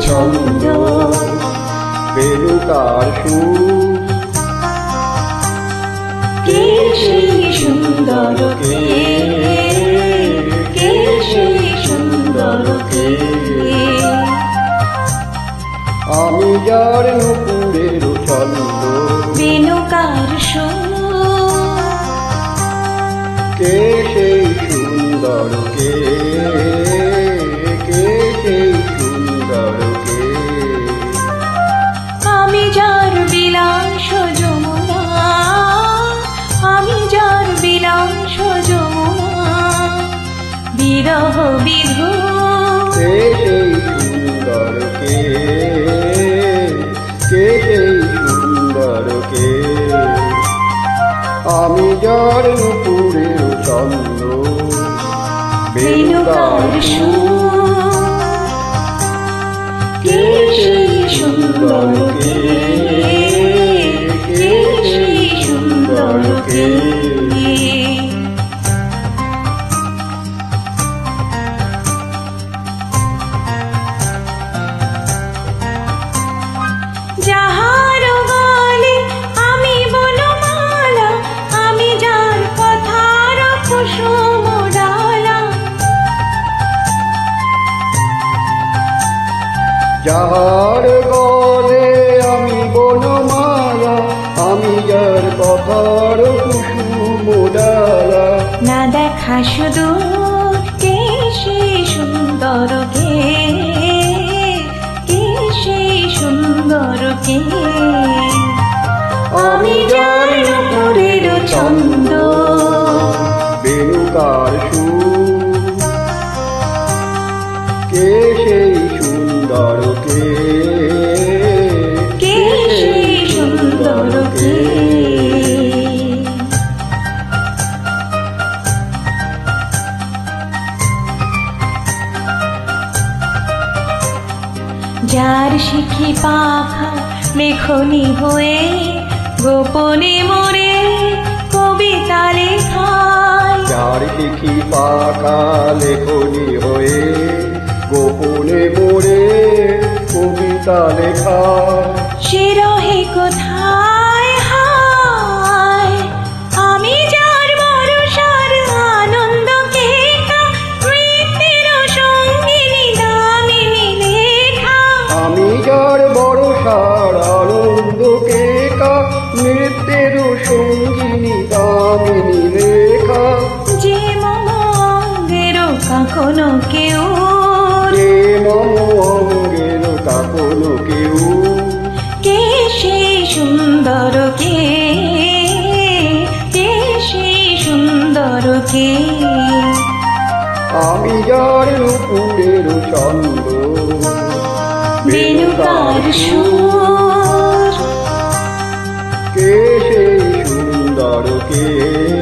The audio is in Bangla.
ছন্দ বেলুকার সুর কে সেই সুন্দর কে? কে সেই সুন্দর কে আমি যার নুপুরের ছন্দ বেনুকার সুর কে সেই সুন্দর কে? বিরহ বিধু কে সেই সুন্দর কে? কে সেই সুন্দর কে? আমি যার নুপুরের চন্দ্র বেনুকার সুর। যাহার গলে আমি বনমালা, আমি যার কথার কুসুম ডালা না দেখা শুধু কে সে সুন্দর কে কে সে সুন্দর কে? যার শিখি পাখা লেখনি হয়ে গোপনে মরে কবিতা লেখায়। যার শিখি পাখা লেখনি হয়ে গোপনে মরে কবিতা লেখায়। সে রহে কোথায়? কখনো কেউ। অঙ্গের কাপন কেউ? কে সেই সুন্দর কে? কে সেই সুন্দর কে? আমি যার বেনুকার সুর। কে সেই সুন্দর কে?